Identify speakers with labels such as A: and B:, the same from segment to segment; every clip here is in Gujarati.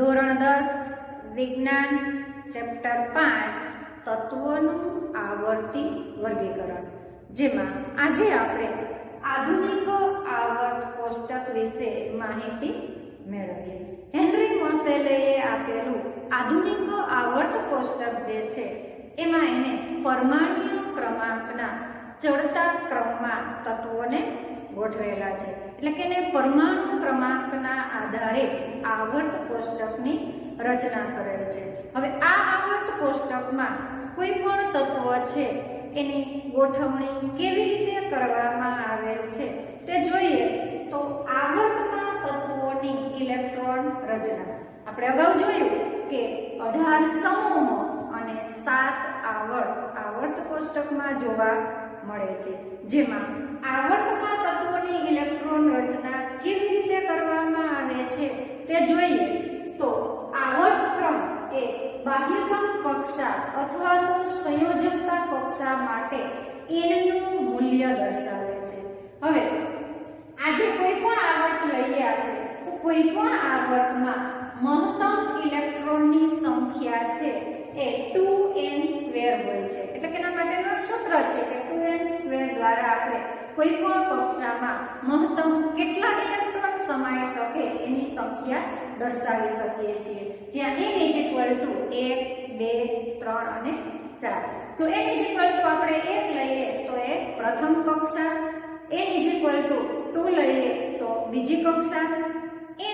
A: ધોરણ દસ, વિજ્ઞાન, ચેપ્ટર પાંચ, તત્વોનું આવર્તી વર્ગીકરણ, જેમાં આજે આપણે આધુનિક આવર્ત કોષ્ટક વિશે માહિતી મેળવીએ. હેનરી મોસેલે આપેલું આધુનિક આવર્ત કોષ્ટક જે છે, એમાં એને પરમાણુ ક્રમાંકના ચડતા ક્રમમાં તત્વોને ગોઠવેલા છે. એટલે કે એને પરમાણુ ક્રમાંકના આધારે આવર્ત કોષ્ટકની રચના કરેલ છે. હવે આ આવર્ત કોષ્ટકમાં કોઈ પણ તત્વ છે, એની ગોઠવણી કેવી રીતે કરવામાં આવેલ છે તે જોઈએ તો આવર્તમાં તત્વોની ઇલેક્ટ્રોન રચના. આપણે અગાઉ જોયું કે અઢાર સમૂહો અને સાત આવર્ત આવર્ત કોષ્ટકમાં જોવા મળે છે. જેમાં આવર્તમાં તત્વોની ઇલેક્ટ્રોન રચના કેવી રીતે કરવામાં આવે છે તે જોઈએ. તો આવર્તક્રમ એ બાહ્યતમ કક્ષા અથવા તો સંયોજકતા કક્ષા માટે n નું મૂલ્ય દર્શાવે છે. હવે, આજે કોઈ પણ આવર્ત લઈએ આપણે, તો કોઈ પણ આવર્તમાં મહત્તમ ઇલેક્ટ્રોનની સંખ્યા છે એ 2n સ્ક્વેર હોય છે. એટલે કે એના માટેનું સૂત્ર છે કે 2n સ્ક્વેર દ્વારા આપણે કોઈ પણ કક્ષામાં મહત્તમ કેટલા ઇલેક્ટ્રોન સમાઈ શકે એની સંખ્યા દર્શાવી શકીએ છીએ. જ્યાં n ઇઝ ઇક્વલ ટુ 1 2 3 અને 4 જો n ઇઝ ઇક્વલ ટુ આપણે 1 લઈએ તો એ પ્રથમ કક્ષા, n ઇઝ ઇક્વલ ટુ 2 લઈએ તો બીજી કક્ષા,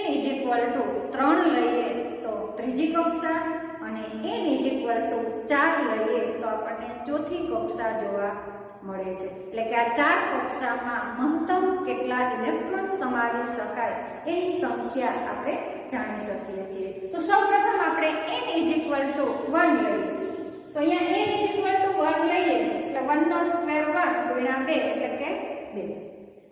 A: n ઇઝ ઇક્વલ ટુ 3 લઈએ તો ત્રીજી કક્ષા અને n ઇઝ ઇક્વલ ટુ 4 લઈએ તો આપણને ચોથી કક્ષા જોવા મળે છે. એટલે કે આ ચાર કક્ષામાં મહત્તમ કેટલા ઇલેક્ટ્રોન સમાવી શકાય એની સંખ્યા આપણે જાણી શકીએ છીએ. તો સૌપ્રથમ આપણે n ઇક્વલ ટુ 1 લઈએ. તો અહીંયા n ઇઝ ઇક્વલ ટુ 1 લઈએ, એટલે 1 નો સ્ક્વેર 1 ગુણ્યા 2 એટલે કે 2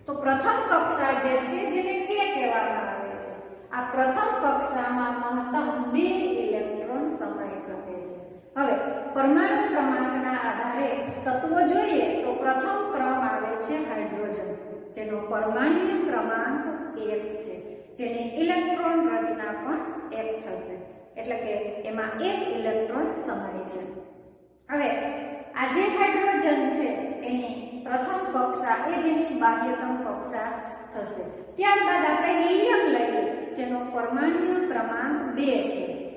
A: તો પ્રથમ કક્ષા જે છે, જેને k કહેવામાં આવે છે, આ પ્રથમ કક્ષામાં મહત્તમ 2 ઇલેક્ટ્રોન સમાઈ શકે છે. હવે, પરમાણુ ક્રમાંકના આધારે તત્વો જોઈએ તો પ્રથમ ક્રમ આવે છે હાઇડ્રોજન, જેનો પરમાણુ ક્રમાંક એક છે, જેની ઇલેક્ટ્રોન રચના પણ એક થશે, એટલે કે એમાં એક ઇલેક્ટ્રોન સમાય છે. હવે, આ જે હાઇડ્રોજન છે, એની પ્રથમ કક્ષા એ જેની બાહ્યતમ કક્ષા થશે. ત્યારબાદ આપણે હિલિયમ લઈએ, જેનો પરમાણુ ક્રમાંક બે છે.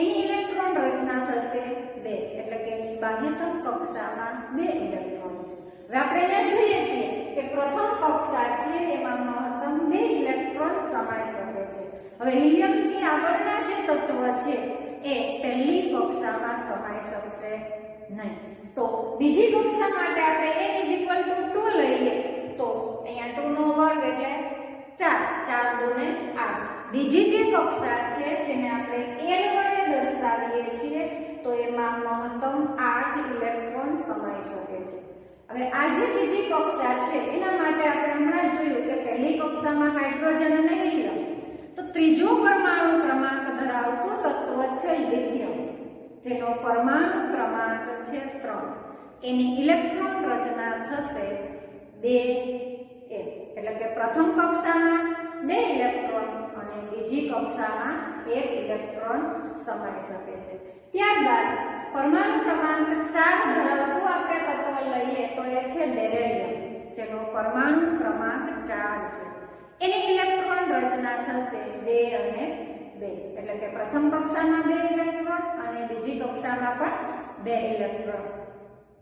A: એની ઇલેક્ટ્રોન રચના થશે બે, એટલે કે એની બાહ્યતમ કક્ષામાં બે ઇલેક્ટ્રોન છે. હવે આપણે અહીંયા જોઈએ છીએ કે પ્રથમ કક્ષા છે, એમાં મહત્તમ બે ઇલેક્ટ્રોન સમાઈ શકે છે. હવે હિલિયમથી આગળના જે તત્વ છે, એ પહેલી કક્ષામાં સમાઈ શકશે નહીં. તો બીજી કક્ષા માટે આપણે n 2 લઈએ. તો અહીંયા 2 નો વર્ગ એટલે 4 4 ને 8 બીજી જે કક્ષા છે, જેને આપણે l વડે દર્શાવીએ છીએ, તો એમાં મહત્તમ આઠ ઇલેક્ટ્રોન સમાઈ શકે છે. હવે આ જે બીજી કક્ષા છે, એના માટે આપણે હમણાં જ જોયું કે પહેલી કક્ષામાં હાઇડ્રોજન અને હિલિયમ. તો ત્રીજો પરમાણુ ક્રમાંક ધરાવતું તત્વ છે લિથિયમ, જેનો પરમાણુ ક્રમાંક છે ત્રણ. એની ઇલેક્ટ્રોન રચના થશે 2 1 એટલે કે પ્રથમ કક્ષામાં 2 ઇલેક્ટ્રોન અને બીજી કક્ષામાં એક ઇલેક્ટ્રોન સમાઈ શકે છે. ત્યારબાદ પરમાણુ ક્રમાંક ચાર ધરાવતું આપણે તત્વ લઈએ તો એ છે બેરેલિયમ જેનો પરમાણુ ક્રમાંક ચાર છે. એની ઇલેક્ટ્રોન રચના થશે બે અને બે, એટલે કે પ્રથમ કક્ષામાં બે ઇલેક્ટ્રોન અને બીજી કક્ષામાં પણ બે ઇલેક્ટ્રોન.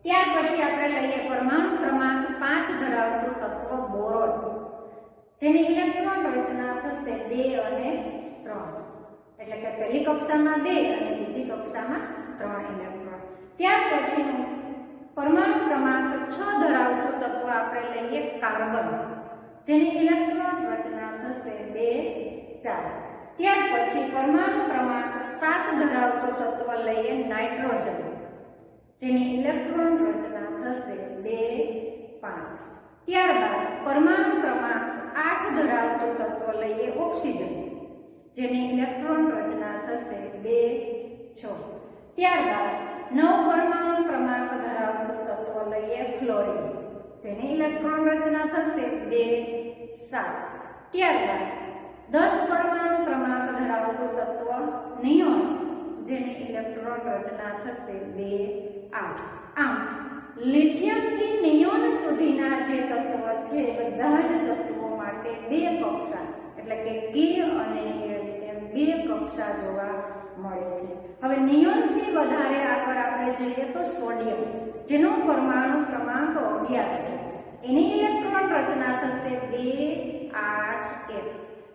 A: ત્યાર પછી આપણે લઈએ પરમાણુ ક્રમાંક પાંચ બોરોન જેની ઇલેક્ટ્રોન રચના થશે બે અને ત્રણ. એટલે કે પહેલી કક્ષામાં બે અને બીજી કક્ષામાં ત્રણ ઇલેક્ટ્રોન ત્યાર પછીનું પરમાણુ ક્રમાંક છ ધરાવતું તત્વ આપણે લઈએ કાર્બન, જેની ઇલેક્ટ્રોન રચના થશે 2 4 ત્યાર પછી પરમાણુ ક્રમાંક સાત ધરાવતું તત્વ લઈએ નાઇટ્રોજન, જેની ઇલેક્ટ્રોન રચના થશે 2 5 ત્યારબાદ પરમાણુ ક્રમાંક 8 ધરાવતું તત્વ લઈએ ઓક્સિજન, જેની ઇલેક્ટ્રોન રચના થશે બે છ. ત્યારબાદ નવ પરમાણુ ક્રમાંક ધરાવતું તત્વ લઈએ ફ્લોરિન, જેની ઇલેક્ટ્રોન રચના થશે 2 7 ત્યારબાદ દસ પરમાણુ ક્રમાંક ધરાવતું તત્વ નિયોન, જેની ઇલેક્ટ્રોન રચના થશે બે આઠ. આમ, લિથિયમથી નિયોન સુધીના જે તત્વ છે બધા જ તત્વો માટે બે કક્ષા એટલે કે ગીર અને એમ બે કક્ષા જોવા મળે છે. હવે નિયમથી વધારે આગળ આપણે જઈએ તો સોડિયમ, જેનો પરમાણુ ક્રમાંક અગિયાર છે. એની ઇલેક્ટ્રોન રચના થશે બે, આઠ, એક.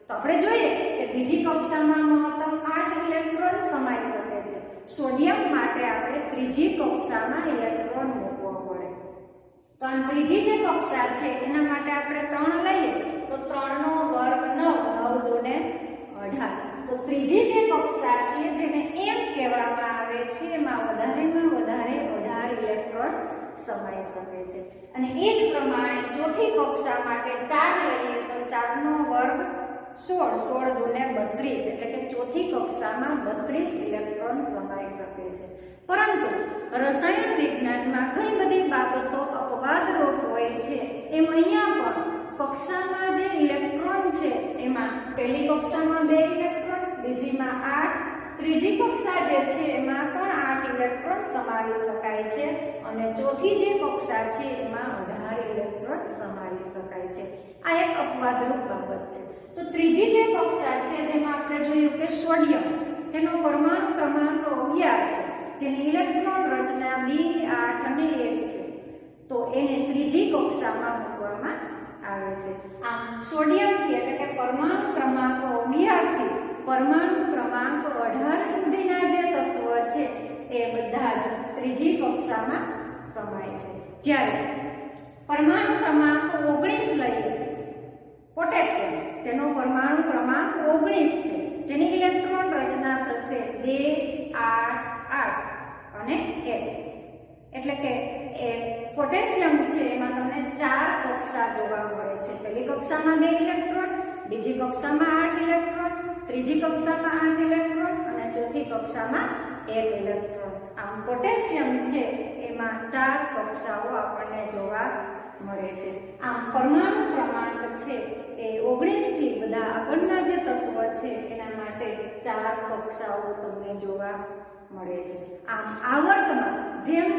A: તો આપણે જોઈએ કે બીજી કક્ષામાં મહત્તમ આઠ ઇલેક્ટ્રોન સમાઈ શકે છે. સોડિયમ માટે આપણે ત્રીજી કક્ષામાં ઇલેક્ટ્રોન તો આ ત્રીજી જે કક્ષા છે, એના માટે આપણે ત્રણ લઈએ, તો ત્રણનો વર્ગ નવ નવ દોને અઢાર. તો ત્રીજી જે કક્ષા છે, જેને એમ કહેવામાં આવે છે, એમાં વધારેમાં વધારે અઢાર ઇલેક્ટ્રોન સમાઈ શકે છે અને એ જ પ્રમાણે ચોથી કક્ષા માટે ચાર લઈએ, તો ચારનો વર્ગ સોળ સોળ દુને બત્રીસ, એટલે કે ચોથી કક્ષામાં બત્રીસ ઇલેક્ટ્રોન સમાઈ શકે છે પરંતુ રસાયણ વિજ્ઞાનમાં ઘણી બધી બાબતો અપવાદરૂપ હોય છે. એમ અહીંયા પણ કક્ષામાં જે ઇલેક્ટ્રોન છે, એમાં પહેલી કક્ષામાં બે ઇલેક્ટ્રોન, બીજીમાં આઠ. ત્રીજી કક્ષા જે છે, એમાં પણ આઠ ઇલેક્ટ્રોન સમાવી શકાય છે અને ચોથી જે કક્ષા છે, એમાં અઢાર ઇલેક્ટ્રોન સમાવી શકાય છે. આ એક અપવાદરૂપ બાબત છે. તો ત્રીજી જે કક્ષા છે, જેમાં આપણે જોયું કે સોડિયમ, જેનો પરમાણુ ક્રમાંક અગિયાર છે. જેની ઇલેક્ટ્રોન રચના બી આઠ અને એક છે. તો એને ત્રીજી કક્ષામાં મૂકવામાં આવે છે. આમ સોડિયમથી એટલે કે પરમાણુ ક્રમાંક અગિયારથી પરમાણુ ક્રમાંક અઢાર સુધીના જે તત્વ છે, એ બધા જ ત્રીજી કક્ષામાં સમાય છે. જ્યારે પરમાણુ ક્રમાંક ઓગણીસ લઈએ, પોટેશિયમ, જેનો પરમાણુ ક્રમાંક ઓગણીસ છે, જેની ઇલેક્ટ્રોન રચના થશે બે, આઠ આઠ. અને એ. એટલે કે એ પોટેશિયમ છે, એમાં તમને ચાર કક્ષા જોવા મળે છે. પહેલી કક્ષામાં બે ઇલેક્ટ્રોન બીજી કક્ષામાં આઠ ઇલેક્ટ્રોન ત્રીજી કક્ષામાં આઠ ઇલેક્ટ્રોન અને ચોથી કક્ષામાં એક ઇલેક્ટ્રોન આમ પોટેશિયમ છે, એમાં ચાર કક્ષાઓ આપણને જોવા મળે છે. આમ પરમાણુ ક્રમાંક છે, એ ઓગણીસથી બધા આગળના જે તત્વ છે, એના માટે ચાર કક્ષાઓ તમને જોવા મળે છે. આમ આવર્તમાં જેમ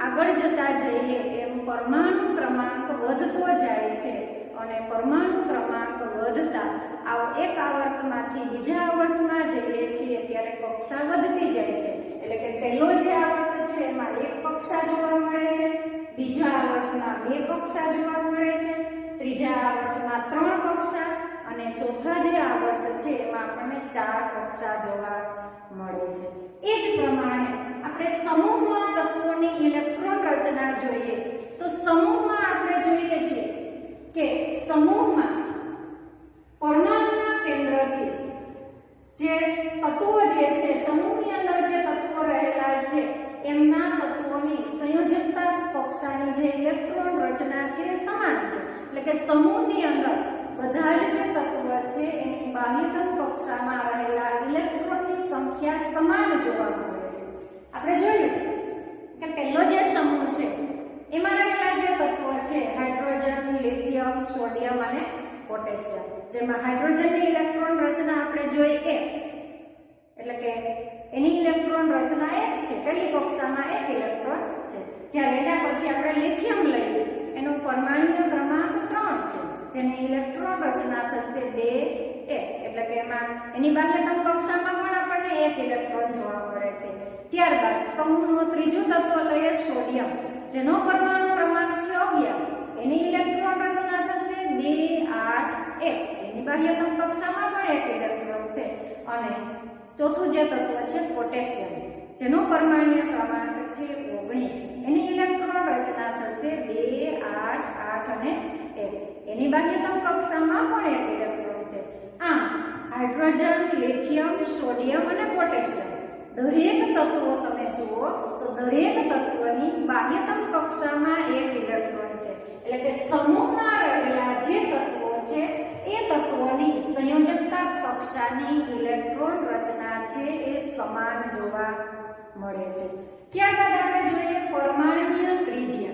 A: આગળ જતા જઈએ, એમ પરમાણુ ક્રમાંક વધતો જાય છે અને પરમાણુ ક્રમાંક વધતા આ એક આવર્તમાંથી બીજા આવર્તમાં જઈએ છીએ ત્યારે કક્ષા વધતી જાય છે. એટલે કે પહેલો જે આવર્ત છે, એમાં એક કક્ષા જોવા મળે છે, બીજા આવર્તમાં બે કક્ષા જોવા મળે છે, ત્રીજા આવર્તમાં ત્રણ કક્ષા અને ચોથા જે આવર્ત છે, એમાં આપણને ચાર કક્ષા જોવા મળે છે. એ જ પ્રમાણે આપણે સમૂહમાં તત્વોની ઇલેક્ટ્રોન રચના જોઈએ. તો સમૂહમાં આપણે જોઈએ છીએ કે સમૂહમાં પરમાણુના કેન્દ્રથી જે તત્વો જે છે, સમૂહની અંદર જે તત્વો રહેલા છે, એમના તત્વોની સંયોજકતા કક્ષાની જે ઇલેક્ટ્રોન રચના છે સમાન છે. એટલે કે સમૂહની અંદર બધા જ જે તત્વ છે, એની બાહ્યતમ કક્ષામાં રહેલા ઇલેક્ટ્રોનની સંખ્યા સમાન જોવા મળે છે. આપણે જોયું કે પહેલો જે સમૂહ છે, એમાં રહેલા જે તત્વો છે, હાઇડ્રોજન, લિથિયમ, સોડિયમ અને પોટેશિયમ. જેમાં હાઇડ્રોજનની ઇલેક્ટ્રોન રચના આપણે જોઈ એક એટલે કે એની ઇલેક્ટ્રોન રચના એક છે, પહેલી કક્ષામાં એક ઇલેક્ટ્રોન છે. જ્યારે એના પછી આપણે લિથિયમ લઈએ, એનો પરમાણુ ક્રમાંક છે, જેને ઇલેક્ટ્રોન રચના થશે બે એટલે કે એમાં એની બાહ્યતમ કક્ષામાં પણ આપણને એક ઇલેક્ટ્રોન જોવા મળે છે. ત્યારબાદ સમૂહનું ત્રીજું તત્વ લઈએ સોડિયમ, જેનો પરમાણુ ક્રમાંક છે અગિયાર એની ઇલેક્ટ્રોન રચના થશે બે, આઠ, એક. એની બાહ્યતમ કક્ષામાં પણ એક ઇલેક્ટ્રોન છે. અને ચોથું જે તત્વ છે, પોટેશિયમ. જેનો પરમાણ્ય ક્રમાંક છે ઓગણીસ. એની ઇલેક્ટ્રોન રચના થશે. બે, આઠ આઠ અને એક. એની બાહ્યતમ કક્ષામાં પણ એક ઇલેક્ટ્રોન છે. આમ, હાઇડ્રોજન, લિથિયમ, સોડિયમ અને પોટેશિયમ. દરેક તત્વો તમે જુઓ તો દરેક તત્વની બાહ્યતમ કક્ષામાં એક ઇલેક્ટ્રોન છે. એટલે કે સમૂહમાં રહેલા જે તત્વો છે, એ તત્વોની સંયોજકતા કક્ષાની ઇલેક્ટ્રોન રચના છે એ સમાન જોવા મળે છે. ત્યારબાદ આપણે જોઈએ પરમાણુય ત્રિજ્યા.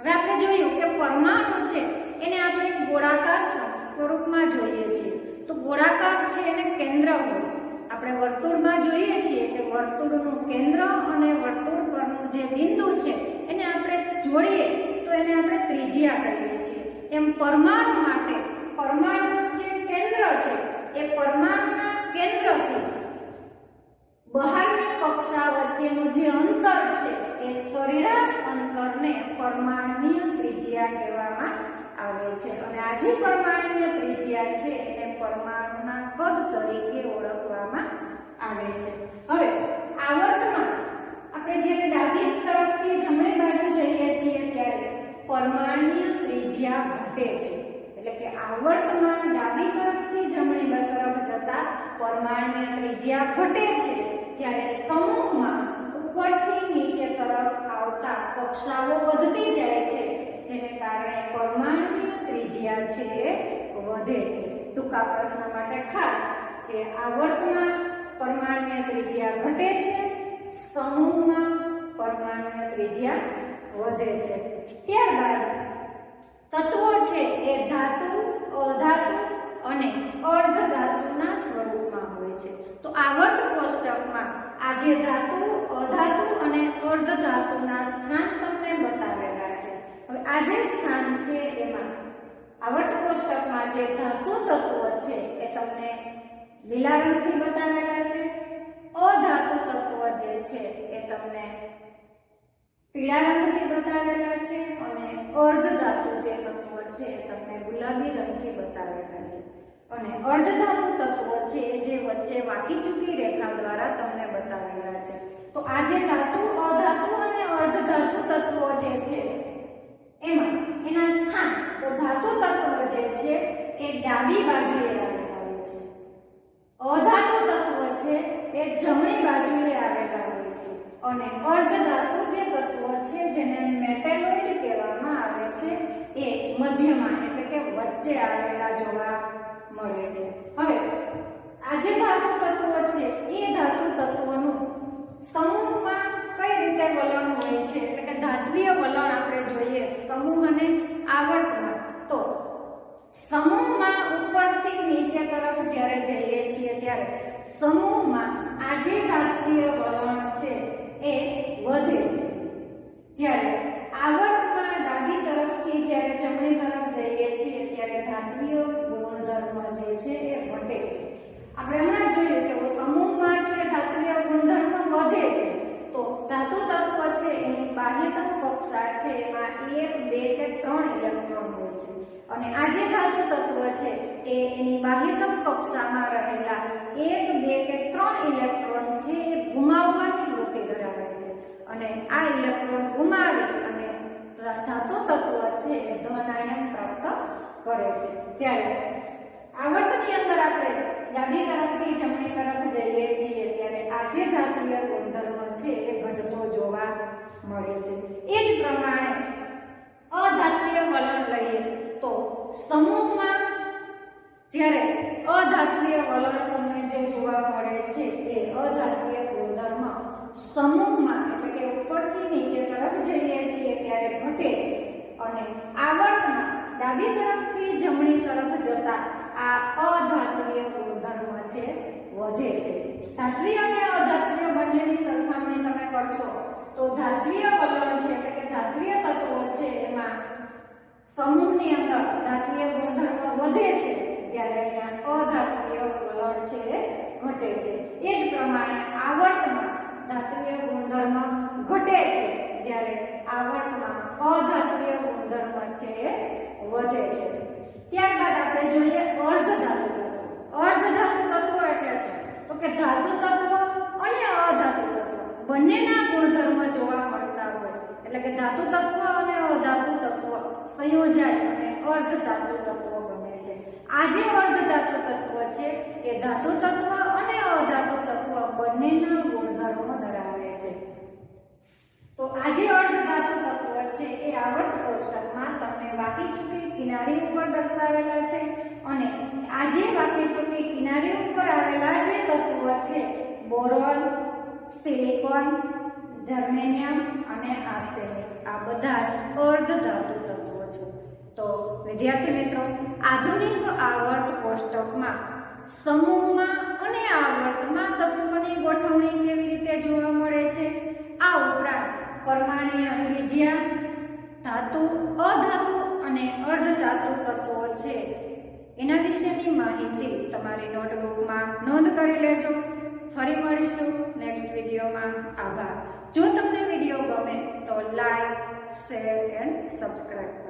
A: હવે આપણે જોયું કે પરમાણુ છે, એને આપણે ગોળાકાર સ્વરૂપમાં જોઈએ છીએ. તો ગોળાકાર છે એને કેન્દ્ર હોય. આપણે વર્તુળમાં જોઈએ છીએ કે વર્તુળનું કેન્દ્ર અને વર્તુળ પરનું જે બિંદુ છે, એને આપણે જોડીએ, તો એને આપણે ત્રિજ્યા કહીએ છીએ. એમ પરમાણુ માટે, પરમાણુ જે કેન્દ્ર છે, એ પરમાણુના કેન્દ્રથી બહારની કક્ષા વચ્ચેનું જે અંતર છે એ સરેરાશ અંતરને પરમાણુય ત્રિજ્યા કહેવામાં આવે છે. અને આ જે પરમાણુય ત્રિજ્યા છે એને પરમાણુના કદ તરીકે ઓળખવામાં આવે છે. હવે આવર્તમાં આપણે જ્યારે ડાબી તરફથી જમણી બાજુ જઈએ છીએ ત્યારે પરમાણુય ત્રિજ્યા ઘટે છે. એટલે કે આવર્તમાં ડાબી તરફથી જમણી તરફ જતા પરમાણુય ત્રિજ્યા ઘટે છે. જ્યારે સમૂહમાં ઉપરથી નીચે તરફ આવતા કક્ષાઓ વધતી જાય છે, જેને કારણે પરમાણુની ત્રિજ્યા છે, વધે છે. ટૂંકા પ્રશ્ન માટે ખાસ કે આવર્તમાં પરમાણુની ત્રિજ્યા ઘટે છે, સમૂહમાં પરમાણુની ત્રિજ્યા વધે છે. ત્યારબાદ તત્વો છે એ ધાતુ, અધાતુ અને અર્ધ ધાતુના સ્વરૂપમાં હોય છે. તો આવર્ત કોષ્ટકમાં આજે ધાતુ, અધાતુ અને અર્ધ ધાતુના સ્થાન તમને બતાવેલા છે. હવે આ જે સ્થાન છે એમાં આવર્ત કોષ્ટકમાં જે ધાતુ તત્વો છે એ તમને લીલા રંગથી બતાવેલા છે. અધાતુ તત્વ જે છે એ તમને પીળા રંગથી બતાવેલા છે અને અર્ધ ધાતુ જે તત્વ છે એ તમને ગુલાબી રંગથી બતાવેલા છે. અને અર્ધ ધાતુ તત્વો છે જે વચ્ચે વાકી ચૂકી રેખા દ્વારા તમને બતાવેલા છે. તો આ જે ધાતુ, અધાતુ અને અર્ધધાતુ તત્વો જે છે, એમાં એના સ્થાન, તો ધાતુ તત્વ જે છે, એ ડાબી બાજુએ આવેલા હોય છે. અધાતુ તત્વ છે, એ જમણી બાજુએ આવેલા હોય છે. અને અર્ધ ધાતુ જે તત્વો છે, જેને મેટેલોઇડ કહેવામાં આવે છે, એ મધ્યમાં, એટલે કે વચ્ચે આવેલા જોવા મળે છે. હવે આ જે ધાતુ તત્વો છે, એ ધાતુ તત્વોનું સમૂહમાં કઈ રીતે વલણ હોય છે? એટલે કે ધાત્વીય વલણ આપણે જોઈએ, સમૂહ અને આવર્તમાં તો સમૂહમાં ઉપરથી નીચે તરફ જ્યારે જઈએ છીએ ત્યારે સમૂહમાં આ જે ધાત્વીય વલણ છે, એ વધે છે. જ્યારે આવર્તમાં ડાબી તરફથી જ્યારે જમણી તરફ જઈએ છીએ, ત્યારે ધાત્વીય ગુણધર્મ જે છે એ ઘટે છે. આપણે હમણાં જોયું કે સમૂહમાં છે ધાતુય ગુણધર્મ વધે છે, તો ધાતુ તત્વ છે, એની બાહ્યતમ કક્ષા છે, એમાં એક, બે કે ત્રણ ઇલેક્ટ્રોન હોય છે. અને આ જે ધાતુ તત્વ છે, એ એની બાહ્યતમ કક્ષામાં રહેલા એક, બે કે ત્રણ ઇલેક્ટ્રોન છે, એ ગુમાવવાની વૃત્તિ ધરાવે છે. અને આ ઇલેક્ટ્રોન ગુમાવી અને ધાતુ તત્વ છે, એ આયન પ્રાપ્ત કરે છે. જ્યારે આવર્તની અંદર આપણે ડાબી તરફથી જમણી તરફ જઈએ છીએ, ત્યારે આ જે ધાતુય ગુણધર્મ છે એ ઘટતો જોવા મળે છે. એ જ પ્રમાણે અધાતુય વલણ લઈએ તો સમૂહમાં જ્યારે અધાતુય વલણ તમને જે જોવા મળે છે એ અધાતુય ગુણધર્મ સમૂહમાં એટલે કે ઉપરથી નીચે તરફ જઈએ છીએ ત્યારે ઘટે છે. અને આવર્તમાં ડાબી તરફથી જમણી તરફ જતા આ અધાત્રીય ગુણધર્મ છે વધે છે. ધાત્વીય અને અધાત્રીય બંનેની સરખામણી તમે કરશો તો ધાત્વીય વલણ છે એટલે કે ધાત્વીય તત્વો છે એમાં સમૂહની અંદર ધાત્રીય ગુણધર્મ વધે છે જ્યારે અહીંયા અધાત્રીય વલણ છે ઘટે છે. એ જ પ્રમાણે આવર્તમાં ધાત્વીય ગુણધર્મ ઘટે છે જ્યારે આવર્તમાં અધાત્વીય ગુણધર્મ છે એ વધે છે ત્યારબાદ આપણે જોઈએ અર્ધ ધાતુ તત્વ અર્ધ ધાતુ તત્વ એટલે શું તો કે ધાતુ તત્વ અને અધાતુ તત્વ બંનેના ગુણધર્મ જોવા મળતા હોય એટલે કે ધાતુ તત્વ અને અધાતુ તત્વ સંયોજાય અને અર્ધ ધાતુ તત્વ બને છે આ જે અર્ધ ધાતુ તત્વ છે એ ધાતુ તત્વ અને અધાતુ તત્વ બંનેના ગુણધર્મો ધરાવે છે. તો આ જે અર્ધ ધાતુ તત્વ છે એ આવર્ત કોષ્ટકમાં તમને બાકી ચૂકી કિનારી ઉપર દર્શાવેલા છે અને આ જે બાકી ચૂકી કિનારી ઉપર આવેલા જે તત્વ છે, બોરોન, સિલિકોન, જર્મેનિયમ અને આર્સેનિક, આ બધા જ અર્ધ ધાતુ તત્વો છે. તો વિદ્યાર્થી મિત્રો, આધુનિક આવર્ત કોષ્ટકમાં સમૂહમાં અને આવર્તમાં તત્વોની ગોઠવણી કેવી રીતે જોવા મળે છે? આ ઉપરાંત પરમાણીય ત્રિજ્યા, ધાતુ, અધાતુ અને અર્ધધાતુ તત્વો છે. એના વિશેની માહિતી તમારી નોટબુકમાં નોંધ કરી લેજો. ફરી મળીશું નેક્સ્ટ વિડીયોમાં. આભાર. જો તમને વીડિયો ગમે તો લાઈક શેર એન્ડ સબસ્ક્રાઈબ